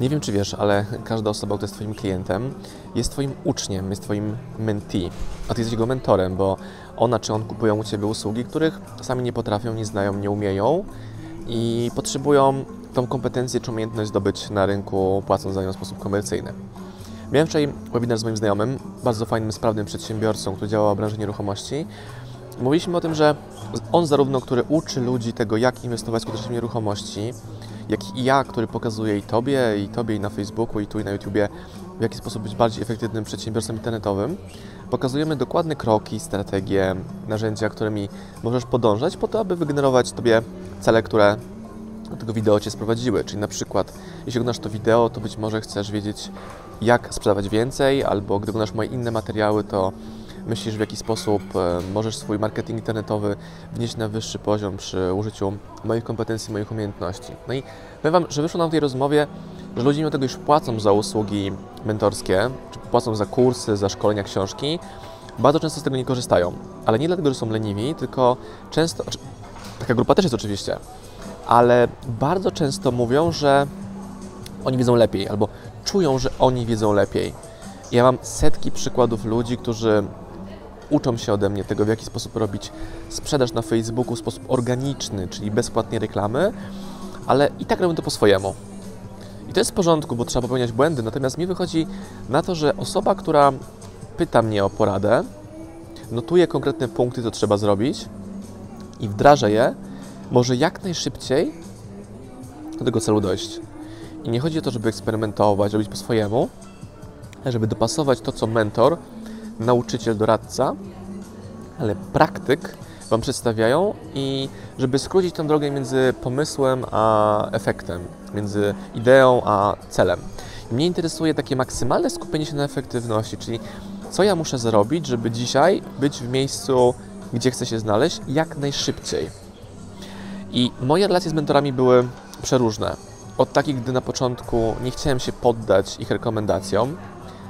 Nie wiem, czy wiesz, ale każda osoba, która jest Twoim klientem, jest Twoim uczniem, jest Twoim mentee, a Ty jesteś jego mentorem, bo ona czy on kupują u Ciebie usługi, których sami nie potrafią, nie znają, nie umieją i potrzebują tą kompetencję czy umiejętność zdobyć na rynku, płacąc za nią w sposób komercyjny. Miałem wczoraj webinar z moim znajomym, bardzo fajnym, sprawnym przedsiębiorcą, który działa w branży nieruchomości. Mówiliśmy o tym, że on zarówno, który uczy ludzi tego, jak inwestować skutecznie w nieruchomości, jak i ja, który pokazuje i Tobie, i Tobie, i na Facebooku, i tu, i na YouTubie, w jaki sposób być bardziej efektywnym przedsiębiorcą internetowym. Pokazujemy dokładne kroki, strategie, narzędzia, którymi możesz podążać po to, aby wygenerować Tobie cele, które do tego wideo Cię sprowadziły. Czyli na przykład, jeśli oglądasz to wideo, to być może chcesz wiedzieć, jak sprzedawać więcej, albo gdy oglądasz moje inne materiały, to myślisz, w jaki sposób e, możesz swój marketing internetowy wnieść na wyższy poziom przy użyciu moich kompetencji, moich umiejętności. No i powiem Wam, że wyszło nam w tej rozmowie, że ludzie mimo tego już płacą za usługi mentorskie, czy płacą za kursy, za szkolenia, książki, bardzo często z tego nie korzystają. Ale nie dlatego, że są leniwi, tylko często, znaczy, taka grupa też jest oczywiście, ale bardzo często mówią, że oni wiedzą lepiej, albo czują, że oni wiedzą lepiej. Ja mam setki przykładów ludzi, którzy uczą się ode mnie tego, w jaki sposób robić sprzedaż na Facebooku w sposób organiczny, czyli bezpłatnie reklamy, ale i tak robią to po swojemu. I to jest w porządku, bo trzeba popełniać błędy, natomiast mi wychodzi na to, że osoba, która pyta mnie o poradę, notuje konkretne punkty, co trzeba zrobić i wdraża je, może jak najszybciej do tego celu dojść. I nie chodzi o to, żeby eksperymentować, robić po swojemu, żeby dopasować to, co mentor, nauczyciel, doradca, ale praktyk Wam przedstawiają i żeby skrócić tę drogę między pomysłem a efektem, między ideą a celem. Mnie interesuje takie maksymalne skupienie się na efektywności, czyli co ja muszę zrobić, żeby dzisiaj być w miejscu, gdzie chcę się znaleźć, jak najszybciej. I moje relacje z mentorami były przeróżne. Od takich, gdy na początku nie chciałem się poddać ich rekomendacjom,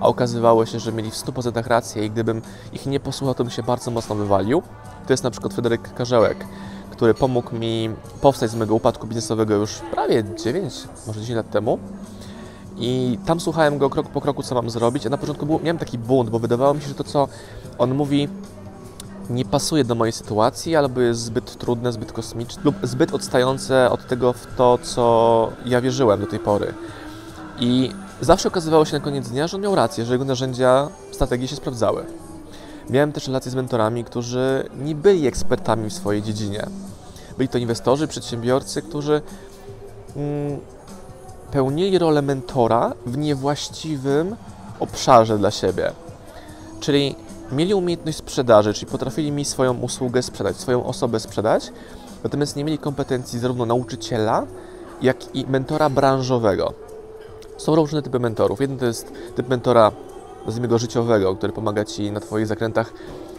a okazywało się, że mieli w 100% rację i gdybym ich nie posłuchał, to bym się bardzo mocno wywalił. To jest na przykład Fryderyk Karzełek, który pomógł mi powstać z mojego upadku biznesowego już prawie 9, może 10 lat temu. I tam słuchałem go krok po kroku, co mam zrobić, a na początku był, miałem taki bunt, bo wydawało mi się, że to, co on mówi, nie pasuje do mojej sytuacji, albo jest zbyt trudne, zbyt kosmiczne, lub zbyt odstające od tego, w to, co ja wierzyłem do tej pory. I zawsze okazywało się na koniec dnia, że on miał rację, że jego narzędzia, strategie się sprawdzały. Miałem też relacje z mentorami, którzy nie byli ekspertami w swojej dziedzinie. Byli to inwestorzy, przedsiębiorcy, którzy mm, pełnili rolę mentora w niewłaściwym obszarze dla siebie. Czyli mieli umiejętność sprzedaży, czyli potrafili mi swoją usługę sprzedać, swoją osobę sprzedać, natomiast nie mieli kompetencji zarówno nauczyciela, jak i mentora branżowego. Są różne typy mentorów. Jeden to jest typ mentora, nazwijmy go życiowego, który pomaga Ci na Twoich zakrętach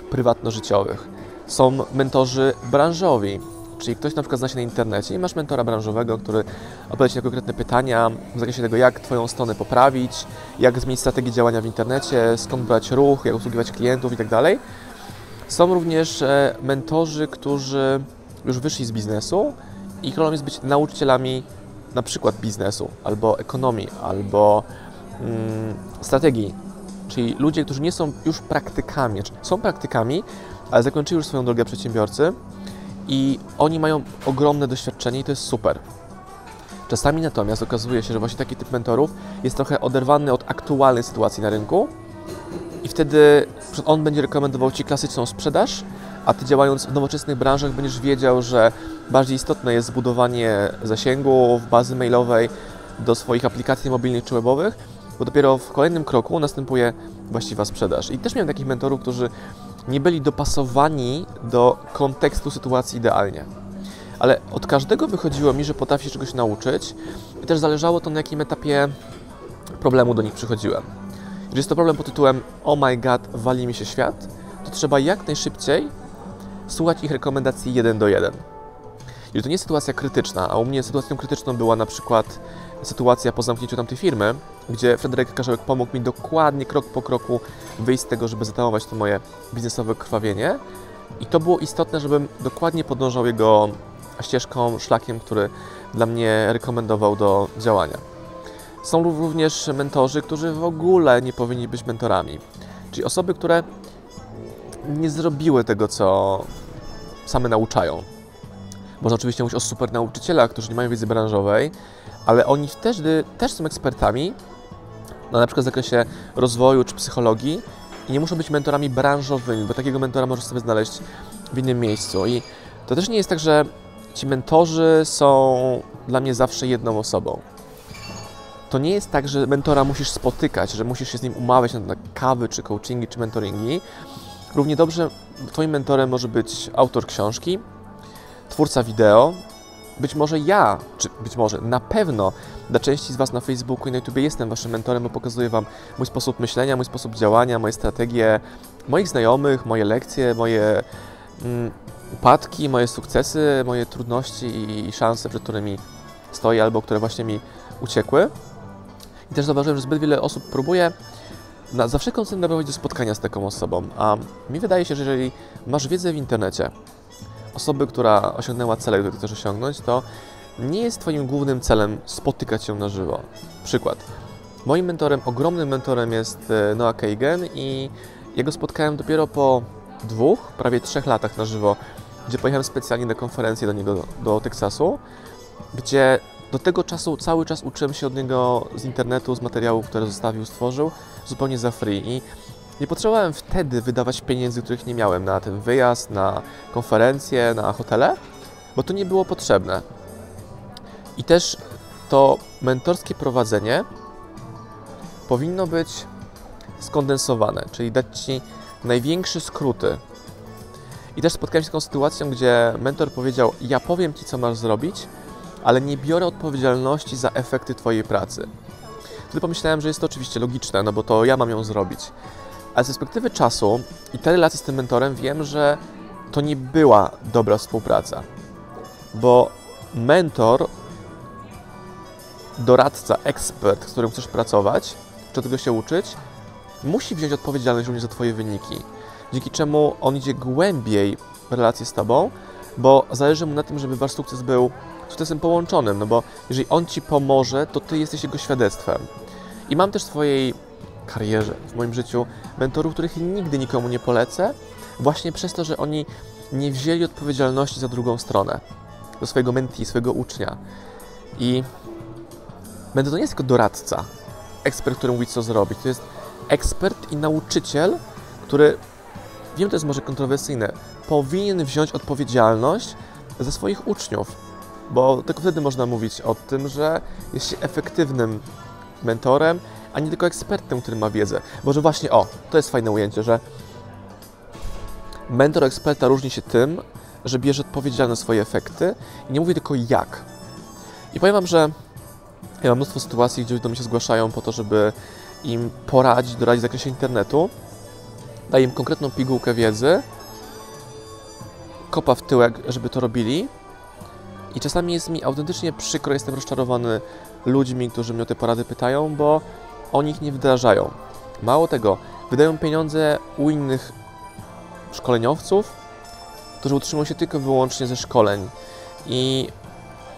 prywatno-życiowych. Są mentorzy branżowi, czyli ktoś na przykład zna się na internecie i masz mentora branżowego, który odpowiada Ci na konkretne pytania w zakresie tego, jak Twoją stronę poprawić, jak zmienić strategię działania w internecie, skąd brać ruch, jak obsługiwać klientów itd. Są również e, mentorzy, którzy już wyszli z biznesu i rolą jest być nauczycielami na przykład biznesu, albo ekonomii, albo mm, strategii. Czyli ludzie, którzy nie są już praktykami, są praktykami, ale zakończyli już swoją drogę przedsiębiorcy i oni mają ogromne doświadczenie i to jest super. Czasami natomiast okazuje się, że właśnie taki typ mentorów jest trochę oderwany od aktualnej sytuacji na rynku i wtedy on będzie rekomendował Ci klasyczną sprzedaż, a Ty działając w nowoczesnych branżach będziesz wiedział, że bardziej istotne jest zbudowanie zasięgu w bazy mailowej do swoich aplikacji mobilnych czy webowych, bo dopiero w kolejnym kroku następuje właściwa sprzedaż. I też miałem takich mentorów, którzy nie byli dopasowani do kontekstu sytuacji idealnie. Ale od każdego wychodziło mi, że potrafi się czegoś nauczyć i też zależało to na jakim etapie problemu do nich przychodziłem. Jeżeli jest to problem pod tytułem Oh my god, wali mi się świat, to trzeba jak najszybciej słuchać ich rekomendacji jeden do jeden. Jeżeli to nie jest sytuacja krytyczna, a u mnie sytuacją krytyczną była na przykład sytuacja po zamknięciu tamtej firmy, gdzie Fryderyk Karzełek pomógł mi dokładnie krok po kroku wyjść z tego, żeby zatamować to moje biznesowe krwawienie. I to było istotne, żebym dokładnie podążał jego ścieżką, szlakiem, który dla mnie rekomendował do działania. Są również mentorzy, którzy w ogóle nie powinni być mentorami. Czyli osoby, które nie zrobiły tego, co same nauczają. Można oczywiście mówić o super nauczycielach, którzy nie mają wiedzy branżowej, ale oni też są ekspertami, no, na przykład w zakresie rozwoju czy psychologii i nie muszą być mentorami branżowymi, bo takiego mentora możesz sobie znaleźć w innym miejscu. I to też nie jest tak, że ci mentorzy są dla mnie zawsze jedną osobą. To nie jest tak, że mentora musisz spotykać, że musisz się z nim umawiać na kawy, czy coachingi, czy mentoringi. Równie dobrze Twoim mentorem może być autor książki, twórca wideo, być może ja, czy być może na pewno dla części z Was na Facebooku i na YouTube jestem Waszym mentorem, bo pokazuję Wam mój sposób myślenia, mój sposób działania, moje strategie, moich znajomych, moje lekcje, moje mm, upadki, moje sukcesy, moje trudności i, i szanse, przed którymi stoję albo które właśnie mi uciekły. I też zauważyłem, że zbyt wiele osób próbuje na, za wszelką cenę doprowadzić do spotkania z taką osobą. A mi wydaje się, że jeżeli masz wiedzę w internecie, osoby, która osiągnęła cele, które chcesz osiągnąć, to nie jest Twoim głównym celem spotykać się na żywo. Przykład. Moim mentorem, ogromnym mentorem jest e, Noah Kagan i jego spotkałem dopiero po dwóch, prawie trzech latach na żywo, gdzie pojechałem specjalnie na konferencję do niego do, do Teksasu, gdzie do tego czasu cały czas uczyłem się od niego z internetu, z materiałów, które zostawił, stworzył, zupełnie za free. I nie potrzebowałem wtedy wydawać pieniędzy, których nie miałem na ten wyjazd, na konferencje, na hotele, bo to nie było potrzebne. I też to mentorskie prowadzenie powinno być skondensowane, czyli dać Ci największe skróty. I też spotkałem się z taką sytuacją, gdzie mentor powiedział: Ja powiem Ci, co masz zrobić, ale nie biorę odpowiedzialności za efekty Twojej pracy. Wtedy pomyślałem, że jest to oczywiście logiczne, no bo to ja mam ją zrobić. Ale z perspektywy czasu i te relacje z tym mentorem wiem, że to nie była dobra współpraca. Bo mentor, doradca, ekspert, z którym chcesz pracować, czy tego się uczyć, musi wziąć odpowiedzialność również za Twoje wyniki. Dzięki czemu on idzie głębiej w relacje z Tobą, bo zależy mu na tym, żeby Wasz sukces był sukcesem połączonym, no bo jeżeli on Ci pomoże, to Ty jesteś jego świadectwem. I mam też w swojej karierze, w moim życiu mentorów, których nigdy nikomu nie polecę, właśnie przez to, że oni nie wzięli odpowiedzialności za drugą stronę, do swojego mentee, swojego ucznia. I mentor to nie jest tylko doradca, ekspert, który mówi, co zrobić. To jest ekspert i nauczyciel, który, wiem, to jest może kontrowersyjne, powinien wziąć odpowiedzialność za swoich uczniów, bo tylko wtedy można mówić o tym, że jest się efektywnym mentorem, a nie tylko ekspertem, który ma wiedzę. Bo że właśnie, o, to jest fajne ujęcie, że mentor eksperta różni się tym, że bierze odpowiedzialność za swoje efekty i nie mówi tylko jak. I powiem Wam, że ja mam mnóstwo sytuacji, gdzie do mnie się zgłaszają po to, żeby im poradzić, doradzić w zakresie internetu. Daję im konkretną pigułkę wiedzy, kopa w tyłek, żeby to robili. I czasami jest mi autentycznie przykro, jestem rozczarowany ludźmi, którzy mnie o te porady pytają, bo oni ich nie wdrażają. Mało tego, wydają pieniądze u innych szkoleniowców, którzy utrzymują się tylko wyłącznie ze szkoleń. I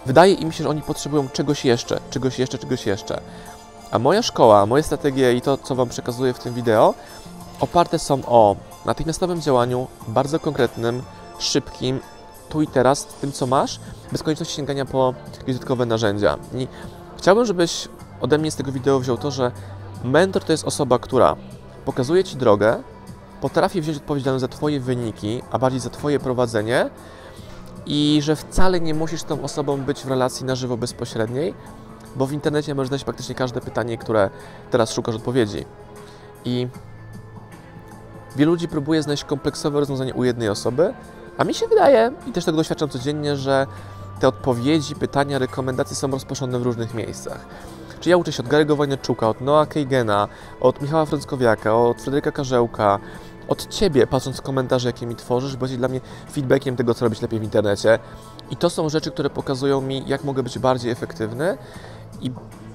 wydaje im się, że oni potrzebują czegoś jeszcze, czegoś jeszcze, czegoś jeszcze. A moja szkoła, moje strategie i to, co Wam przekazuję w tym wideo, oparte są o natychmiastowym działaniu, bardzo konkretnym, szybkim, tu i teraz, tym co masz, bez konieczności sięgania po dodatkowe narzędzia. I chciałbym, żebyś ode mnie z tego wideo wziął to, że mentor to jest osoba, która pokazuje Ci drogę, potrafi wziąć odpowiedzialność za Twoje wyniki, a bardziej za Twoje prowadzenie i że wcale nie musisz z tą osobą być w relacji na żywo bezpośredniej, bo w internecie możesz znaleźć praktycznie każde pytanie, które teraz szukasz odpowiedzi. I wielu ludzi próbuje znaleźć kompleksowe rozwiązanie u jednej osoby, a mi się wydaje, i też tego doświadczam codziennie, że te odpowiedzi, pytania, rekomendacje są rozproszone w różnych miejscach. Czy ja uczę się od Gary'ego Wojnaczuka, od Noah Keigena, od Michała Frąckowiaka, od Fryderyka Karzełka, od Ciebie, patrząc w komentarze, jakie mi tworzysz, bo dla mnie feedbackiem tego, co robić lepiej w internecie. I to są rzeczy, które pokazują mi, jak mogę być bardziej efektywny. I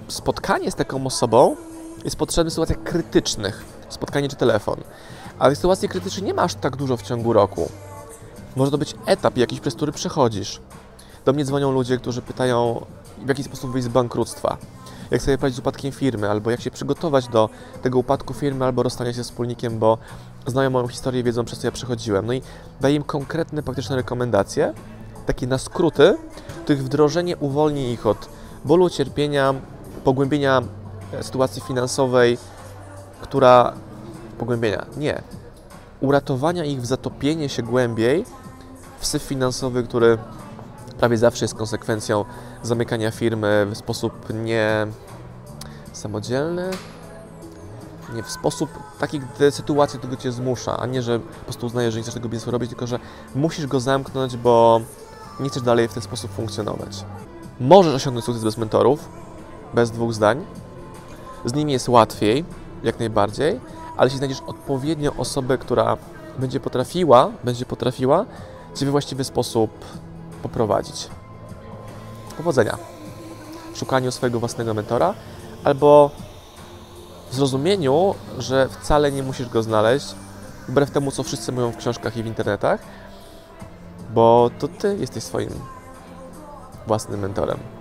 spotkanie z taką osobą jest potrzebne w sytuacjach krytycznych. Spotkanie czy telefon. Ale sytuacji krytycznej nie masz tak dużo w ciągu roku. Może to być etap jakiś, przez który przechodzisz. Do mnie dzwonią ludzie, którzy pytają, w jaki sposób wyjść z bankructwa. jak sobie poradzić z upadkiem firmy, albo jak się przygotować do tego upadku firmy, albo rozstania się z wspólnikiem, bo znają moją historię, wiedzą przez co ja przechodziłem. No i daję im konkretne, praktyczne rekomendacje, takie na skróty, których wdrożenie uwolni ich od bólu, cierpienia, pogłębienia e, sytuacji finansowej, która pogłębienia, nie, uratowania ich w zatopienie się głębiej w syf finansowy, który prawie zawsze jest konsekwencją zamykania firmy w sposób nie samodzielny, nie w sposób taki, gdy sytuacja tego cię zmusza, a nie, że po prostu uznajesz, że nie chcesz tego biznesu robić, tylko że musisz go zamknąć, bo nie chcesz dalej w ten sposób funkcjonować. Możesz osiągnąć sukces bez mentorów, bez dwóch zdań. Z nimi jest łatwiej, jak najbardziej, ale jeśli znajdziesz odpowiednią osobę, która będzie potrafiła, będzie potrafiła Cię we właściwy sposób poprowadzić. Powodzenia w szukaniu swojego własnego mentora albo w zrozumieniu, że wcale nie musisz go znaleźć, wbrew temu, co wszyscy mówią w książkach i w internetach, bo to Ty jesteś swoim własnym mentorem.